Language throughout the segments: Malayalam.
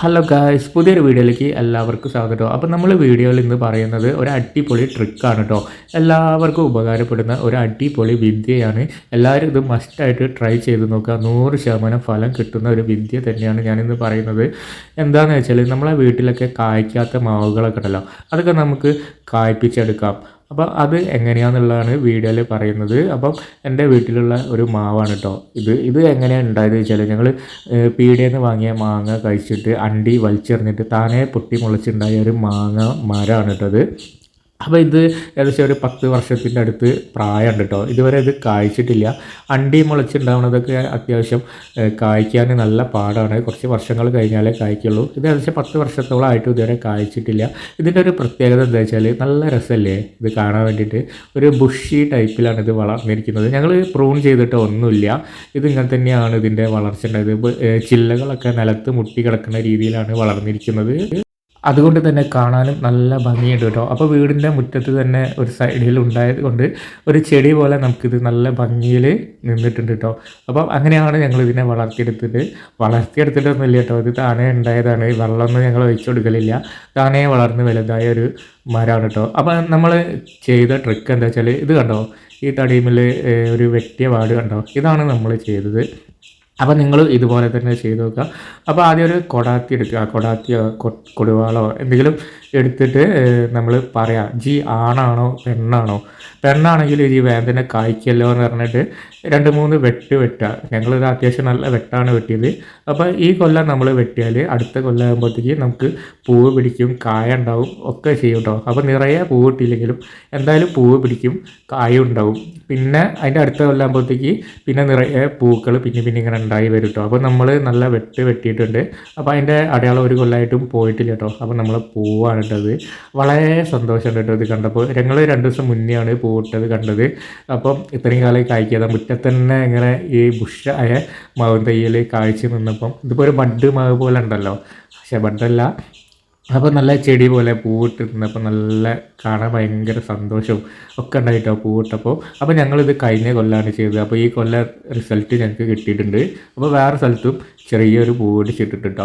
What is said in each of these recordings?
ഹലോ ഗായ്സ് പുതിയൊരു വീഡിയോയിലേക്ക് എല്ലാവർക്കും സ്വാഗതം അപ്പോൾ നമ്മൾ വീഡിയോയിൽ ഇന്ന് പറയുന്നത് ഒരു അടിപൊളി ട്രിക്കാണ് കേട്ടോ. എല്ലാവർക്കും ഉപകാരപ്പെടുന്ന ഒരു അടിപൊളി വിദ്യയാണ്. എല്ലാവരും ഇത് മസ്റ്റായിട്ട് ട്രൈ ചെയ്ത് നോക്കുക. നൂറ് ശതമാനം ഫലം കിട്ടുന്ന ഒരു വിദ്യ തന്നെയാണ് ഞാനിന്ന് പറയുന്നത്. എന്താണെന്ന് വെച്ചാൽ നമ്മളെ വീട്ടിലൊക്കെ കായ്ക്കാത്ത മാവുകളൊക്കെ ഉണ്ടല്ലോ അതൊക്കെ നമുക്ക് കായ്പ്പിച്ചെടുക്കാം അപ്പോൾ അത് എങ്ങനെയാണെന്നുള്ളതാണ് വീഡിയോയിൽ പറയുന്നത്. അപ്പം എന്റെ വീട്ടിലുള്ള ഒരു മാവാണ് കേട്ടോ ഇത് ഇത് എങ്ങനെയാണ് ഉണ്ടായത് വെച്ചാൽ ഞങ്ങൾ പീടികയിൽ നിന്ന് വാങ്ങിയ മാങ്ങ കഴിച്ചിട്ട് അണ്ടി വലിച്ചെറിഞ്ഞിട്ട് താനേ പൊട്ടി മുളച്ചുണ്ടായ ഒരു മാങ്ങ മരമാണ് കേട്ടോ അത് അപ്പോൾ ഇത് ഏകദേശം ഒരു പത്ത് വർഷത്തിന്റെ അടുത്ത് പ്രായമുണ്ട് കേട്ടോ ഇതുവരെ ഇത് കായ്ച്ചിട്ടില്ല. അണ്ടി മുളച്ചുണ്ടാവുന്നതൊക്കെ അത്യാവശ്യം കായ്ക്കാൻ നല്ല പാടാണ്. കുറച്ച് വർഷങ്ങൾ കഴിഞ്ഞാലേ കായ്ക്കുള്ളൂ. ഇത് ഏകദേശം പത്ത് വർഷത്തോളമായിട്ട് ഇതുവരെ കായ്ച്ചിട്ടില്ല. ഇതിന്റെ ഒരു പ്രത്യേകത എന്താ വെച്ചാൽ നല്ല രസമല്ലേ ഇത് കാണാൻ വേണ്ടിയിട്ട്? ഒരു ബുഷി ടൈപ്പിലാണ് ഇത് വളർന്നിരിക്കുന്നത്. ഞങ്ങൾ പ്രൂൺ ചെയ്തിട്ട് ഒന്നുമില്ല. ഇത് ഇങ്ങനെ തന്നെയാണ് ഇതിന്റെ വളർച്ച ഉണ്ടായത്. ചില്ലകളൊക്കെ നിലത്ത് മുട്ടി കിടക്കുന്ന രീതിയിലാണ് വളർന്നിരിക്കുന്നത്. അതുകൊണ്ട് തന്നെ കാണാനും നല്ല ഭംഗിയുണ്ട് കേട്ടോ. അപ്പോൾ വീടിന്റെ മുറ്റത്ത് തന്നെ ഒരു സൈഡിൽ ഉണ്ടായത് കൊണ്ട് ഒരു ചെടി പോലെ നമുക്കിത് നല്ല ഭംഗിയിൽ നിന്നിട്ടുണ്ട് കേട്ടോ. അപ്പം അങ്ങനെയാണ് ഞങ്ങൾ ഇതിനെ വളർത്തിയെടുത്തത്. വളർത്തിയെടുത്തിട്ടൊന്നുമില്ല കേട്ടോ. ഇത് താനേ ഉണ്ടായതാണ്. വെള്ളമൊന്നും ഞങ്ങൾ ഒഴിച്ചു കൊടുക്കലില്ല. താനേ വളർന്ന് വലുതായ ഒരു മരമാണ് കേട്ടോ. അപ്പം നമ്മൾ ചെയ്ത ട്രിക്ക് എന്താ വെച്ചാൽ ഇത് കണ്ടോ? ഈ തടിയുമിൽ ഒരു വെട്ടിയ വാട് കണ്ടോ? ഇതാണ് നമ്മൾ ചെയ്തത്. അപ്പോൾ നിങ്ങൾ ഇതുപോലെ തന്നെ ചെയ്ത് നോക്കുക അപ്പോൾ ആദ്യം ഒരു കൊടാത്തി എടുക്കുക കൊടാത്തിയോ കൊടുവാളോ എന്തെങ്കിലും എടുത്തിട്ട് നമ്മൾ പറയാം ജി ആണാണോ പെണ്ണാണോ? പെണ്ണാണെങ്കിൽ ഈ വേദന കായ്ക്കല്ലോ എന്ന് പറഞ്ഞിട്ട് രണ്ട് മൂന്ന് വെട്ട് വെട്ടുക ഞങ്ങളിത് അത്യാവശ്യം നല്ല വെട്ടാണ് വെട്ടിയത്. അപ്പോൾ ഈ കൊല്ലം നമ്മൾ വെട്ടിയാൽ അടുത്ത കൊല്ലം ആകുമ്പോഴത്തേക്ക് നമുക്ക് പൂവ് പിടിക്കും കായ ഉണ്ടാവും ഒക്കെ ചെയ്യും കേട്ടോ അപ്പോൾ നിറയെ പൂവ് ഇട്ടില്ലെങ്കിലും എന്തായാലും പൂവ് പിടിക്കും കായ ഉണ്ടാവും. പിന്നെ അതിന്റെ അടുത്ത കൊല്ലം ആകുമ്പോഴത്തേക്ക് പിന്നെ നിറയെ പൂക്കൾ പിന്നെ പിന്നെ ഇങ്ങനെ ഉണ്ടായി വരും കേട്ടോ അപ്പോൾ നമ്മൾ നല്ല വെട്ട് വെട്ടിയിട്ടുണ്ട്. അപ്പോൾ അതിന്റെ അടയാളം ഒരു കൊല്ലമായിട്ടും പോയിട്ടില്ല കേട്ടോ അപ്പോൾ നമ്മൾ പൂവാണ്. ഇട്ടത് വളരെ സന്തോഷമുണ്ട് കേട്ടോ ഇത് കണ്ടപ്പോൾ. ഞങ്ങൾ രണ്ട് ദിവസം മുന്നെയാണ് പൂവിട്ടത് കണ്ടത്. അപ്പം ഇത്രയും കാലം കായ്ക്കാതെ മുറ്റത്ത് തന്നെ ഇങ്ങനെ ഈ ബുഷായ മാവും തയ്യൽ കാഴ്ച നിന്നപ്പം ഇതിപ്പോൾ ഒരു ബഡ് മാവ് പോലെ ഉണ്ടല്ലോ. പക്ഷേ ബഡല്ല. അപ്പോൾ നല്ല ചെടി പോലെ പൂവിട്ട് നിന്നപ്പോൾ നല്ല കാണാൻ ഭയങ്കര സന്തോഷവും ഒക്കെ ഉണ്ടായിട്ടോ പൂവിട്ടപ്പോൾ. അപ്പോൾ ഞങ്ങളിത് കഴിഞ്ഞ കൊല്ലമാണ് ചെയ്തത്. അപ്പോൾ ഈ കൊല്ല റിസൾട്ട് ഞങ്ങൾക്ക് കിട്ടിയിട്ടുണ്ട്. അപ്പോൾ വേറെ സ്ഥലത്തും ചെറിയൊരു പൂവിടിച്ചിട്ടിട്ട്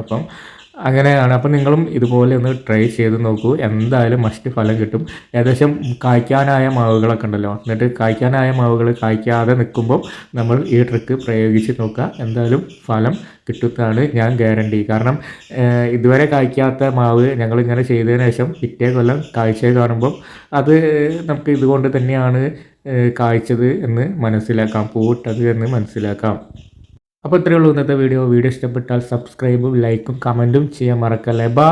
അപ്പം അങ്ങനെയാണ്. അപ്പം നിങ്ങളും ഇതുപോലെ ഒന്ന് ട്രൈ ചെയ്ത് നോക്കൂ. എന്തായാലും മസ്റ്റ് ഫലം കിട്ടും. ഏകദേശം കായ്ക്കാനായ മാവുകളൊക്കെ ഉണ്ടല്ലോ. എന്നിട്ട് കായ്ക്കാനായ മാവുകൾ കായ്ക്കാതെ നിൽക്കുമ്പോൾ നമ്മൾ ഈ ട്രിക്ക് പ്രയോഗിച്ച് നോക്കുക. എന്തായാലും ഫലം കിട്ടുന്നതാണ് ഞാൻ ഗ്യാരണ്ടി കാരണം ഇതുവരെ കായ്ക്കാത്ത മാവ് ഞങ്ങൾ ഇങ്ങനെ ചെയ്തതിന് ശേഷം പിറ്റേ കൊല്ലം കാഴ്ച കാണുമ്പോൾ അത് നമുക്ക് ഇതുകൊണ്ട് തന്നെയാണ് കായ്ച്ചത് എന്ന് മനസ്സിലാക്കാം. പൂവിട്ടത് എന്ന് മനസ്സിലാക്കാം. അപ്പോൾ ഇത്രയേ ഉള്ളൂ ഇന്നത്തെ വീഡിയോ വീഡിയോ ഇഷ്ടപ്പെട്ടാൽ സബ്സ്ക്രൈബും ലൈക്കും കമന്റും ചെയ്യാൻ മറക്കല്ലേ. ബാ